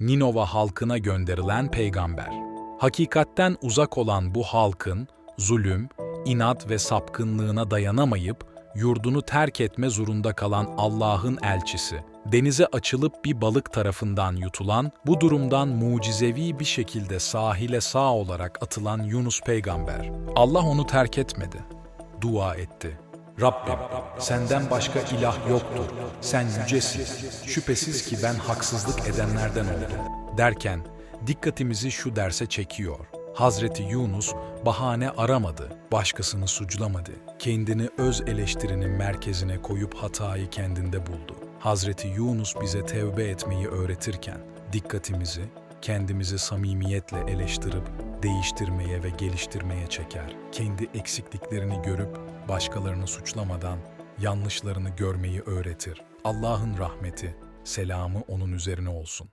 Ninova halkına gönderilen peygamber. Hakikatten uzak olan bu halkın zulüm, inat ve sapkınlığına dayanamayıp yurdunu terk etme zorunda kalan Allah'ın elçisi. Denize açılıp bir balık tarafından yutulan, bu durumdan mucizevi bir şekilde sahile sağ olarak atılan Yunus peygamber. Allah onu terk etmedi. Dua etti. Rabbim, senden başka ilah yoktur. Sen yücesin. Şüphesiz ki ben haksızlık edenlerden oldum. Derken dikkatimizi şu derse çekiyor. Hazreti Yunus bahane aramadı, başkasını suçlamadı. Kendini öz eleştirinin merkezine koyup hatayı kendinde buldu. Hazreti Yunus bize tevbe etmeyi öğretirken dikkatimizi kendimizi samimiyetle eleştirip değiştirmeye ve geliştirmeye çeker. Kendi eksikliklerini görüp başkalarını suçlamadan yanlışlarını görmeyi öğretir. Allah'ın rahmeti, selamı onun üzerine olsun.